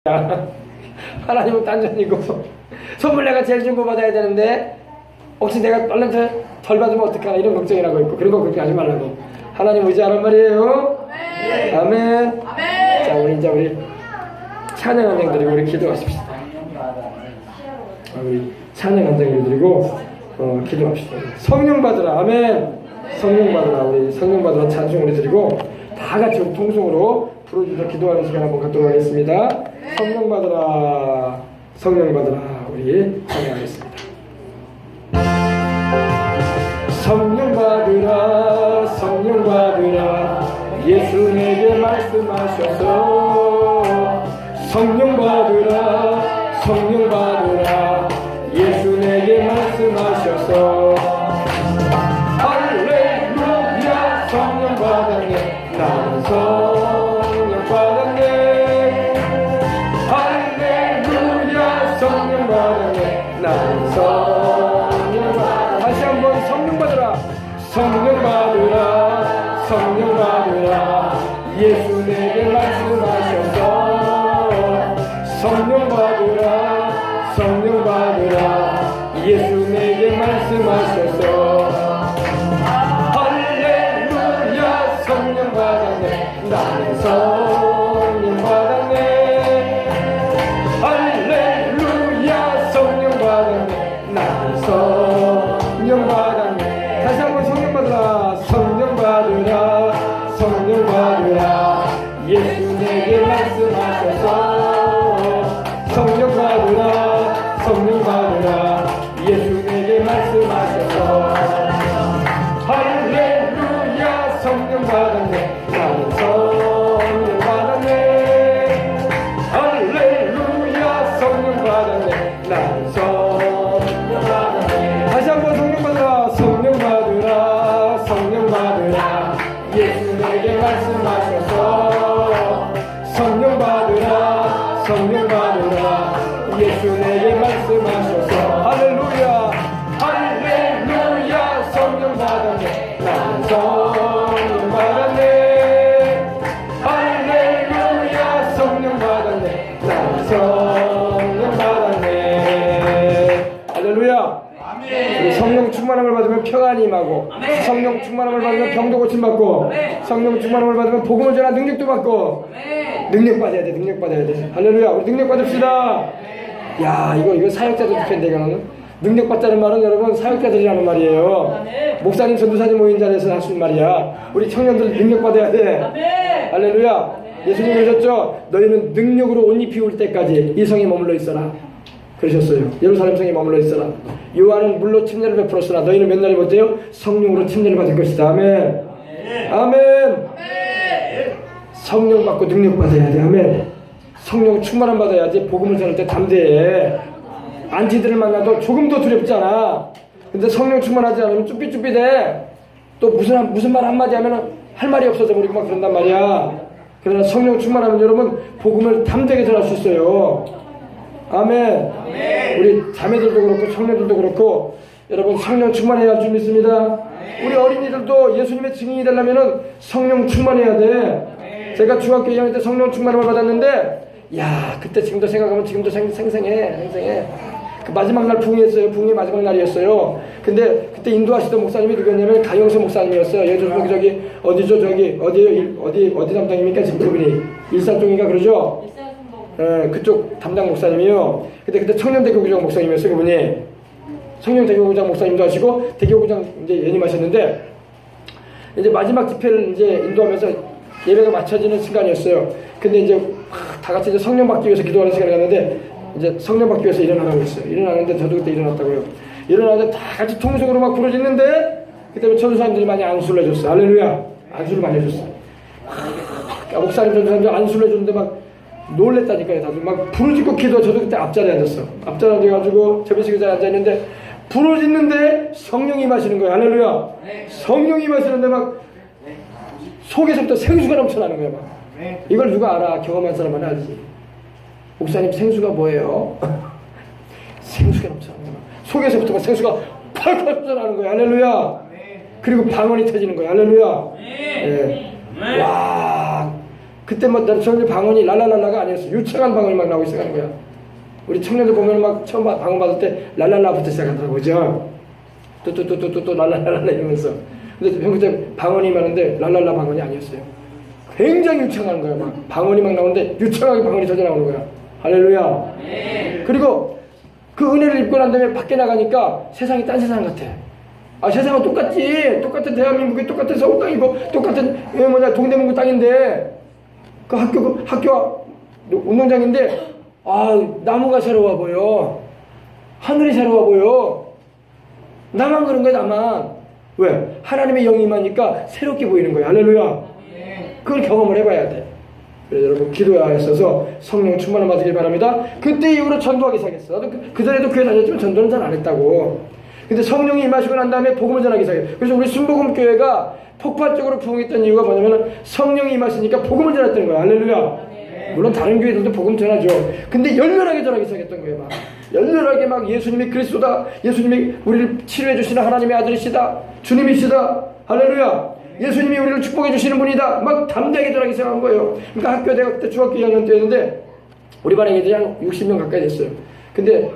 하나님은 딴전이고 선물 내가 제일 준거 받아야 되는데 혹시 내가 얼른 덜, 덜 받으면 어떡하나 이런 걱정이라고 있고 그런 거 그렇게 하지 말라고. 하나님 의지하란 말이에요. 네. 아멘. 아멘. 자 우리 이제 우리 찬양 한장 드리고 우리 기도하십시다. 아, 우리 찬양 한장 드리고 어, 기도합시다. 성령 받으라. 아멘. 성령 받으라. 우리 성령 받으라 찬송 우리 드리고 다 같이 통성으로 부르짖어 기도하는 시간 한번 갖도록 하겠습니다. 성령 받으라. 성령 받으라. 우리 찬양하겠습니다. 성령 받으라. 성령 받으라. 예수 내게 말씀하셔서 성령 받으라 성령 받으라 성령 받으라. 예수 성령 받으라 성령 받으라. 성령 받으라 예수 성령 충만함을 받으면 평안이 임하고 아멘. 성령 충만함을 받으면 병도 고침받고 아멘. 성령 충만함을 받으면 복음을 전한 능력도 받고 아멘. 능력 받아야 돼 능력 받아야 돼. 할렐루야. 우리 능력 받읍시다. 야 이거 이거 사역자들 defen데 이거는. 능력 받자는 말은 여러분 사역자들이라는 말이에요. 목사님 전도사님 모인 자리에서 하시는 말이야. 우리 청년들 능력 받아야 돼. 할렐루야. 예수님 그러셨죠? 너희는 능력으로 옷 입히 올 때까지 이 성에 머물러 있어라 그러셨어요. 예루살렘 성에 머물러 있어라. 요한은 물로 침례를 베풀었으나 너희는 몇 날이 못해요? 성령으로 침례를 받을 것이다. 아멘. 아멘. 성령 받고 능력 받아야 돼 아멘. 성령 충만함 받아야지. 복음을 전할 때 담대해. 안티들을 만나도 조금도 두렵지 않아. 근데 성령 충만하지 않으면 쭈삣쭈삣해 또 무슨 무슨 말 한마디 하면 할 말이 없어져 버리고 막 그런단 말이야. 그러나 성령 충만하면 여러분 복음을 담대하게 전할 수 있어요 아멘. 우리 자매들도 그렇고 청년들도 그렇고 여러분 성령 충만해야 할 줄 믿습니다. 우리 어린이들도 예수님의 증인이 되려면 성령 충만해야 돼. 제가 중학교 2학년 때 성령 충만함을 받았는데 야 그때 지금도 생각하면 지금도 생, 생생해 생생해. 그 마지막 날 붕이었어요. 붕이 마지막 날이었어요. 근데 그때 인도하시던 목사님이 누구였냐면 가영수 목사님이었어요. 예전 저기 저기 어디죠? 저기 일- 어디 어디 담당입니까? 지금 그분이 일산 쪽인가 그러죠 예, 그쪽 담당 목사님이요. 근데 그때 청년대교구장 목사님이었어요, 그분이. 청년대교구장 목사님도 하시고, 대교구장 이제 연임하셨는데, 이제 마지막 집회를 이제 인도하면서 예배가 맞춰지는 시간이었어요. 근데 이제 하, 다 같이 이제 성령 받기 위해서 기도하는 시간이 갔는데, 이제 성령 받기 위해서 일어나라고 했어요. 일어나는데 저도 그때 일어났다고요. 일어나는데 다 같이 통성으로 막 부르짖는데, 그때 천사님들이 많이 안수를 해줬어요. 할렐루야. 안수를 많이 해줬어요. 하, 목사님 전사님들 안수를 해줬는데 막 놀랬다니까요. 다들 막 부르짖고 기도 저도 그때 앞자리에 앉았어. 앞자리에 앉아가지고 제배식 의자에 앉아있는데 부르짖는데 성령이 마시는 거예요. 할렐루야. 성령이 마시는데 막 속에서부터 생수가 넘쳐나는 거예요. 막. 이걸 누가 알아? 경험한 사람은 알지. 목사님 생수가 뭐예요? 생수가 넘쳐나는 거예요. 속에서부터 막 생수가 펄펄 넘쳐나는 거예요. 할렐루야. 그리고 방언이 터지는 거예요. 할렐루야. 예. 와. 그때 뭐 청년 방언이 랄랄랄라가 아니었어. 유창한 방언이 막 나오기 시작하는 거야. 우리 청년들 보면 막 처음 방언 받을 때 랄랄라부터 시작하더라고, 그죠? 또또또또또 랄랄랄라 이러면서. 근데 형 그때 방언이 많은데 랄랄라 방언이 아니었어요. 굉장히 유창한 거야, 막. 방언이 막 나오는데 유창하게 방언이 터져 나오는 거야. 할렐루야. 그리고 그 은혜를 입고 난 다음에 밖에 나가니까 세상이 딴 세상 같아. 아 세상은 똑같지. 똑같은 대한민국이 똑같은 서울 땅이고 똑같은 예, 뭐냐 동대문구 땅인데 그 학교 그 학교 운동장인데 아 나무가 새로워 보여. 하늘이 새로워 보여. 나만 그런 거야 나만. 왜? 하나님의 영이 임하니까 새롭게 보이는 거야. 할렐루야. 그걸 경험을 해봐야 돼. 그래서 여러분 기도해야 했어서 성령 충만을 받으길 바랍니다. 그때 이후로 전도하기 시작했어. 나도 그, 그 전에도 교회 다녔지만 전도는 잘 안 했다고. 근데 성령이 임하시고 난 다음에 복음을 전하기 시작해. 그래서 우리 순복음 교회가 폭발적으로 부흥했던 이유가 뭐냐면 성령이 임하시니까 복음을 전했던 거야. 할렐루야. 물론 다른 교회들도 복음 전하죠. 근데 열렬하게 전하기 시작했던 거예요. 막 열렬하게 막 예수님이 그리스도다. 예수님이 우리를 치료해 주시는 하나님의 아들이시다. 주님이시다. 할렐루야. 예수님이 우리를 축복해 주시는 분이다. 막 담대하게 전하기 시작한 거예요. 그러니까 학교 내가 그때 중학교 2학년 때였는데 우리 반에 애들이 한 60명 가까이 됐어요. 근데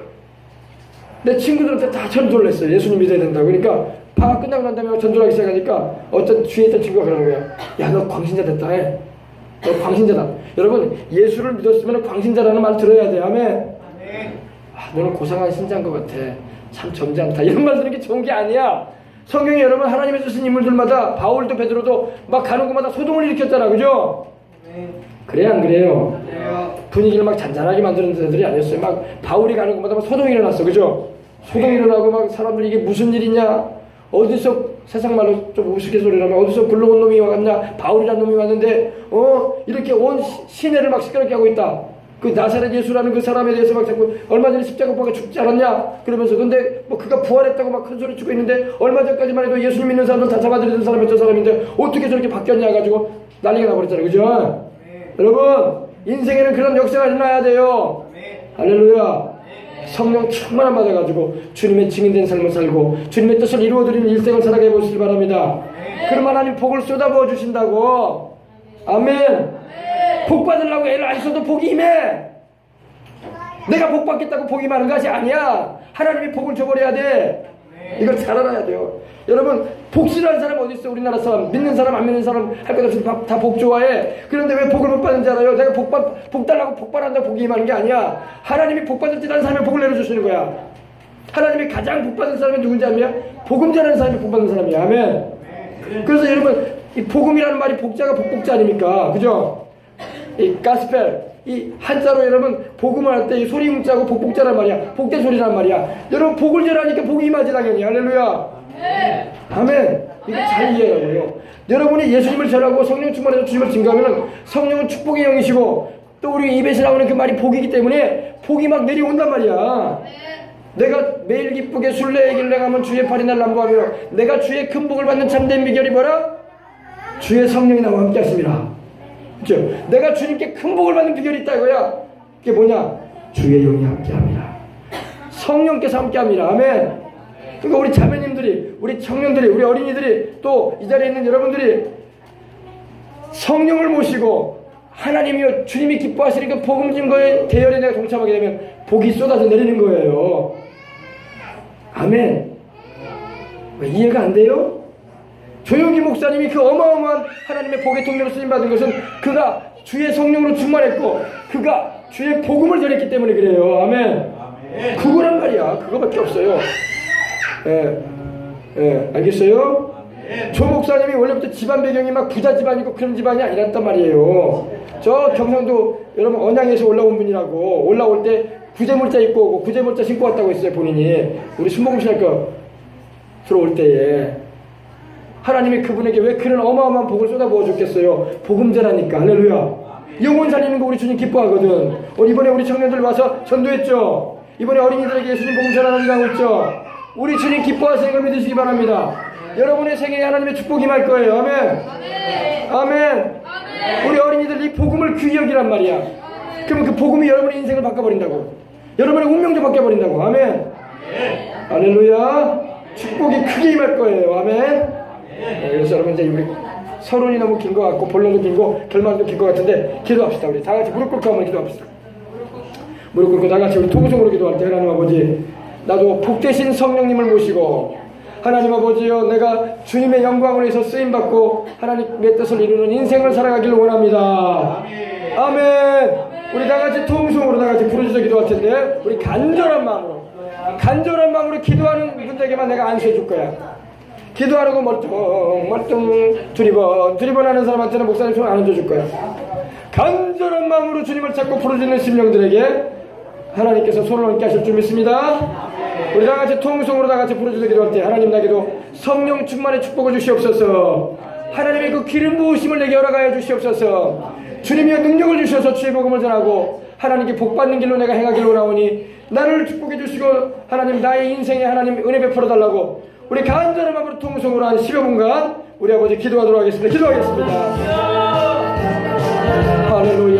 내 친구들한테 다 전도를 했어요. 예수님 믿어야 된다고. 그러니까 방학 끝나고 난 다음에 전도를 하기 시작하니까 어떤 주위에 있던 친구가 그러는 거야. 야, 너 광신자 됐다 해. 너 광신자다. 여러분, 예수를 믿었으면 광신자라는 말 들어야 돼. 아멘. 아, 너는 고상한 신자인 것 같아. 참 점잖다. 이런 말 듣는 게 좋은 게 아니야. 성경에 여러분 하나님의 주신 인물들마다 바울도 베드로도 막 가는 곳마다 소동을 일으켰잖아. 그죠? 그래 안 그래요? 분위기를 막 잔잔하게 만드는 데들이 아니었어요. 막 바울이 가는 곳마다 막 소동이 일어났어. 그죠? 소동이 일어나고 막 사람들이 이게 무슨 일이냐? 어디서 세상 말로 좀 우스갯소리라면 어디서 굴러온 놈이 왔냐? 바울이라는 놈이 왔는데 어 이렇게 온 시내를 막 시끄럽게 하고 있다. 그 나사렛 예수라는 그 사람에 대해서 막 자꾸 얼마 전에 십자가 못 박아 죽지 않았냐? 그러면서 근데 뭐 그가 부활했다고 막 큰 소리 치고 있는데 얼마 전까지만 해도 예수님 믿는 사람들 다 잡아들이던 사람이 저 사람인데 어떻게 저렇게 바뀌었냐 가지고 난리가 나버렸잖아요. 그죠? 여러분 인생에는 그런 역사가 일어나야 돼요. 할렐루야. 성령 충만함 받아가지고 주님의 증인된 삶을 살고 주님의 뜻을 이루어드리는 일생을 살아가 보시기 바랍니다. 그럼 하나님 복을 쏟아부어 주신다고. 아멘. 복 받으려고 애를 안 써도 복이 임해. 내가 복 받겠다고 복이 많은 것이 아니야. 하나님이 복을 줘버려야 돼. 이걸 잘 알아야 돼요. 여러분 복실한 사람 어디 있어? 우리나라 사람 믿는 사람 안 믿는 사람 할 것 없이 다 복 좋아해. 그런데 왜 복을 못 받는지 알아요? 내가 복, 받, 복 달라고 복 받는다고 복이 임하는 게 아니야. 하나님이 복 받을 줄 아는 사람이 복을 내려주시는 거야. 하나님이 가장 복 받은 사람이 누군지 아냐? 복음 전하는 사람이 복 받는 사람이야. 아멘. 그래서 여러분 이 복음이라는 말이 복자가 복복자 아닙니까? 그죠? 이 가스펠 이 한자로 여러분 복음을 할 때 이 소리 문자고 복복자란 말이야. 복대 소리란 말이야. 여러분 복을 전하니까 복이 임하지 당연히. 할렐루야. 아멘. 이거 잘 이해하고요. 여러분이 예수님을 전하고 성령 충만해서 주님을 증거하면 성령은 축복의 영이시고 또 우리 입에서 나오는 그 말이 복이기 때문에 복이 막 내려온단 말이야. 내가 매일 기쁘게 순례의 길을 가면 주의 팔이 날 남부하며 내가 주의 큰 복을 받는 참된 비결이 뭐라? 주의 성령이 나와 함께 하십니다. 그죠? 내가 주님께 큰 복을 받는 비결이 있다 이거야. 그게 뭐냐? 주의 영이 함께 합니다. 성령께서 함께 합니다. 아멘. 그러니까 우리 자매님들이, 우리 청년들이, 우리 어린이들이 또 이 자리에 있는 여러분들이 성령을 모시고 하나님이요 주님이 기뻐하시는 그 복음 증거의 대열에 내가 동참하게 되면 복이 쏟아져 내리는 거예요. 아멘. 왜 이해가 안 돼요? 조용기 목사님이 그 어마어마한 하나님의 복의 통로로 쓰임 받은 것은 그가 주의 성령으로 충만했고 그가 주의 복음을 전했기 때문에 그래요. 아멘. 그거란 말이야. 그거밖에 없어요. 예, 예, 알겠어요? 조 목사님이 원래부터 집안 배경이 막 부자 집안이고 그런 집안이 아니랐단 말이에요. 저 경상도 여러분 언양에서 올라온 분이라고 올라올 때 구제물자 입고 오고 구제물자 신고 왔다고 했어요 본인이 우리 순복음 신학교 들어올 때에 하나님이 그분에게 왜 그런 어마어마한 복을 쏟아부어 줬겠어요? 복음자라니까. 할렐루야. 영혼 살리는 거 우리 주님 기뻐하거든. 어, 이번에 우리 청년들 와서 전도했죠? 이번에 어린이들에게 예수님 복음 전하는 일 하고 있죠? 우리 주님 기뻐하시는 걸 믿으시기 바랍니다. 여러분의 생애에 하나님의 축복이 임할 거예요. 아멘. 아멘. 우리 어린이들 이 복음을 귀히 여기란 말이야. 그러면 그 복음이 여러분의 인생을 바꿔버린다고. 여러분의 운명도 바꿔버린다고. 아멘. 할렐루야. 축복이 크게 임할 거예요. 아멘. 네, 그래서 여러분 이제 우리 서론이 너무 긴 것 같고 본론도 길고 결말도 긴 것 같은데 기도합시다 우리. 다 같이 무릎 꿇고 한번 기도합시다. 무릎 꿇고 다 같이 우리 통성으로 기도할 때 하나님 아버지 나도 복되신 성령님을 모시고 하나님 아버지여 내가 주님의 영광을 위해서 쓰임받고 하나님의 뜻을 이루는 인생을 살아가기를 원합니다. 아멘. 우리 다 같이 통성으로 다 같이 부르짖어 기도할 텐데 우리 간절한 마음으로 간절한 마음으로 기도하는 분들에게만 내가 안수해 줄 거야 기도하라고 멀뚱 멀뚱 두리번 두리번 하는 사람한테는 목사님 손안 얹어줄 거야. 간절한 마음으로 주님을 찾고 부르짖는 심령들에게 하나님께서 손을 얹게 하실 줄 믿습니다. 우리 다 같이 통성으로 다 같이 부르짖어 기도할 때 하나님 나에게도 성령 충만의 축복을 주시옵소서. 하나님의 그 기름 부으심을 내게 허락하여 주시옵소서. 주님의 능력을 주셔서 주의 복음을 전하고 하나님께 복 받는 길로 내가 행하기를 원하오니 나를 축복해 주시고 하나님 나의 인생에 하나님 은혜 베풀어 달라고 우리 간절한 마음으로 통성으로 한 10여 분간 우리 아버지 기도하도록 하겠습니다. 기도하겠습니다. 할렐루야